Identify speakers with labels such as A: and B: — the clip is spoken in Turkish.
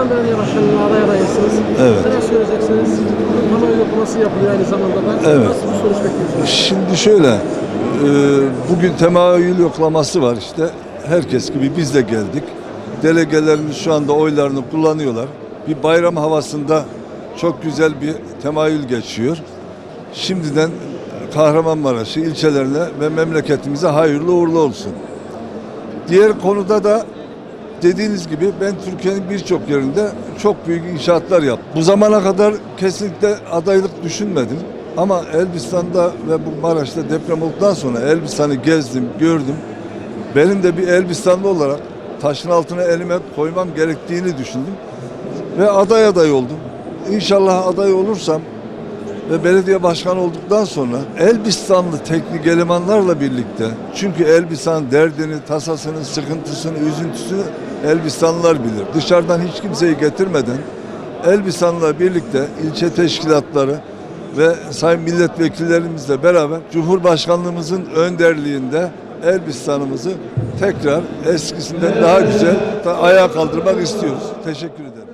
A: Elbistan Belediye Başkanı'na aday adaysınız.
B: Evet.
A: Neler söyleyeceksiniz? Kamuoyu yoklaması yapılıyor aynı zamanda da.
B: Evet.
A: Nasıl bir sonuç bekliyorsunuz?
B: Şimdi şöyle, e, bugün temayül yoklaması var işte. Herkes gibi biz de geldik. Delegelerimiz şu anda oylarını kullanıyorlar. Bir bayram havasında çok güzel bir temayül geçiyor. Şimdiden Kahramanmaraş'ı, ilçelerine ve memleketimize hayırlı uğurlu olsun. Diğer konuda da dediğiniz gibi ben Türkiye'nin birçok yerinde çok büyük inşaatlar yaptım. Bu zamana kadar kesinlikle adaylık düşünmedim. Ama Elbistan'da ve bu Maraş'ta deprem olduktan sonra Elbistan'ı gezdim, gördüm. Benim de bir Elbistanlı olarak taşın altına elime koymam gerektiğini düşündüm. Ve aday aday oldum. İnşallah aday olursam ve belediye başkanı olduktan sonra Elbistanlı teknik elemanlarla birlikte çünkü Elbistan derdini, tasasını, sıkıntısını, üzüntüsünü Elbistanlılar bilir. Dışarıdan hiç kimseyi getirmeden Elbistan'la birlikte ilçe teşkilatları ve sayın milletvekillerimizle beraber Cumhurbaşkanlığımızın önderliğinde Elbistan'ımızı tekrar eskisinden daha güzel ayağa kaldırmak istiyoruz. Teşekkür ederim.